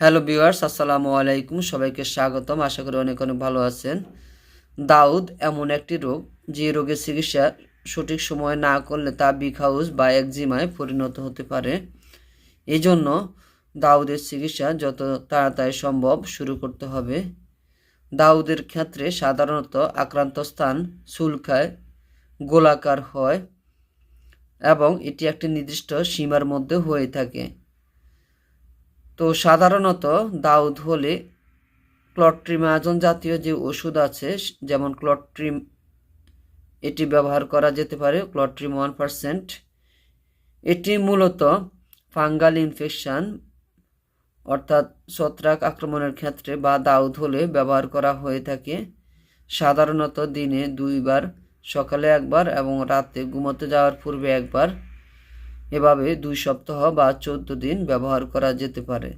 Hello viewers, আসসালামু আলাইকুম। সবাইকে স্বাগতম। আশা করি অনেক অনেক ভালো আছেন। দাউদ এমন একটি রোগ, যে রোগের চিকিৎসা সঠিক সময় না করলে তা বিখাউস বা একজিমায় পরিণত হতে পারে। এই জন্য দাউদের চিকিৎসা যত তাড়াতাড়ি সম্ভব শুরু করতে হবে। দাউদের ক্ষেত্রে সাধারণত আক্রান্ত স্থান চুলকায়, গোলাকার হয় এবং এটি একটি নির্দিষ্ট সীমার মধ্যে হয়ে থাকে। তো সাধারণত দাউদ হলে ক্লট্রিমাজন জাতীয় যে ওষুধ আছে, যেমন ক্লট্রিম, এটি ব্যবহার করা যেতে পারে, ক্লট্রিম ওয়ান পারসেন্ট। এটি মূলত ফাঙ্গাল ইনফেকশান, অর্থাৎ ছত্রাক আক্রমণের ক্ষেত্রে বা দাউদ হলে ব্যবহার করা হয়ে থাকে। সাধারণত দিনে দুইবার, সকালে একবার এবং রাতে ঘুমোতে যাওয়ার পূর্বে একবার। এভাবে দুই সপ্তাহ বা চোদ্দ দিন ব্যবহার করা যেতে পারে।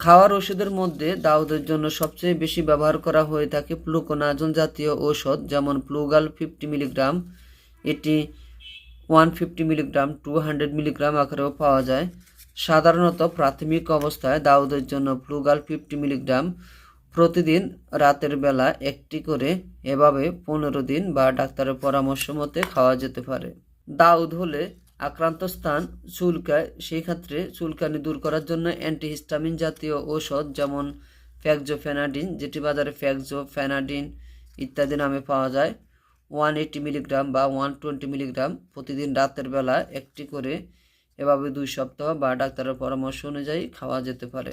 খাওয়ার ওষুধের মধ্যে দাউদের জন্য সবচেয়ে বেশি ব্যবহার করা হয়ে থাকে প্লুকোনাজন জাতীয় ঔষধ, যেমন প্লুগাল ফিফটি মিলিগ্রাম, এটি one fifty milligram, two hundred milligram আকারেও পাওয়া যায়। সাধারণত প্রাথমিক অবস্থায় দাউদের জন্য প্লুগাল ফিফটি মিলিগ্রাম প্রতিদিন রাতের বেলা একটি করে, এভাবে পনেরো দিন বা ডাক্তারের পরামর্শ মতে খাওয়া যেতে পারে। দাউদ হলে আক্রান্ত স্থান চুলকায় সেই ক্ষেত্রে চুলকানি দূর করার জন্য অ্যান্টিহিস্টামিন জাতীয় ঔষধ যেমন ফ্যাকজোফেনাডিন যেটি বাজারে ফ্যাকজোফেনাডিন ইত্যাদি নামে পাওয়া যায়, ওয়ান এইটি মিলিগ্রাম বা ওয়ান টোয়েন্টি মিলিগ্রাম প্রতিদিন রাতের বেলা একটি করে এভাবে দুই সপ্তাহ বা ডাক্তারের পরামর্শ অনুযায়ী খাওয়া যেতে পারে।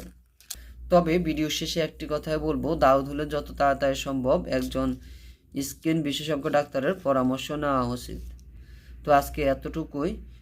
তবে ভিডিও শেষে একটি কথাই বলব দাউদ হলে যত তাড়াতাড়ি সম্ভব একজন স্কিন বিশেষজ্ঞ ডাক্তারের পরামর্শ নেওয়া উচিত। তো আজকে এতটুকুই।